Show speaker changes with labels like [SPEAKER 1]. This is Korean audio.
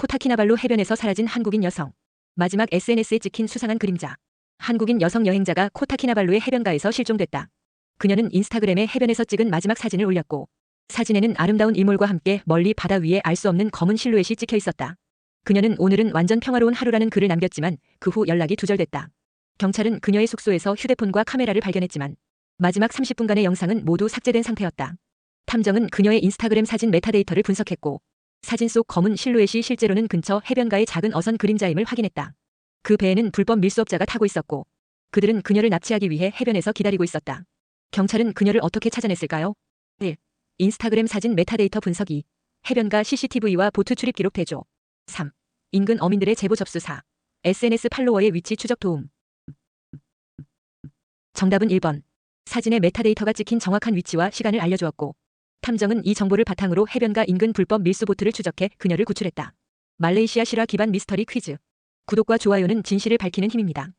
[SPEAKER 1] 코타키나발루 해변에서 사라진 한국인 여성. 마지막 SNS에 찍힌 수상한 그림자. 한국인 여성 여행자가 코타키나발루의 해변가에서 실종됐다. 그녀는 인스타그램에 해변에서 찍은 마지막 사진을 올렸고 사진에는 아름다운 일몰과 함께 멀리 바다 위에 알 수 없는 검은 실루엣이 찍혀 있었다. 그녀는 오늘은 완전 평화로운 하루라는 글을 남겼지만 그 후 연락이 두절됐다. 경찰은 그녀의 숙소에서 휴대폰과 카메라를 발견했지만 마지막 30분간의 영상은 모두 삭제된 상태였다. 탐정은 그녀의 인스타그램 사진 메타데이터를 분석했고 사진 속 검은 실루엣이 실제로는 근처 해변가의 작은 어선 그림자임을 확인했다. 그 배에는 불법 밀수업자가 타고 있었고 그들은 그녀를 납치하기 위해 해변에서 기다리고 있었다. 경찰은 그녀를 어떻게 찾아냈을까요? 1. 인스타그램 사진 메타데이터 분석 2. 해변가 CCTV와 보트 출입 기록 대조 3. 인근 어민들의 제보 접수 4. SNS 팔로워의 위치 추적 도움 정답은 1번. 사진의 메타데이터가 찍힌 정확한 위치와 시간을 알려주었고 탐정은 이 정보를 바탕으로 해변가 인근 불법 밀수 보트를 추적해 그녀를 구출했다. 말레이시아 실화 기반 미스터리 퀴즈. 구독과 좋아요는 진실을 밝히는 힘입니다.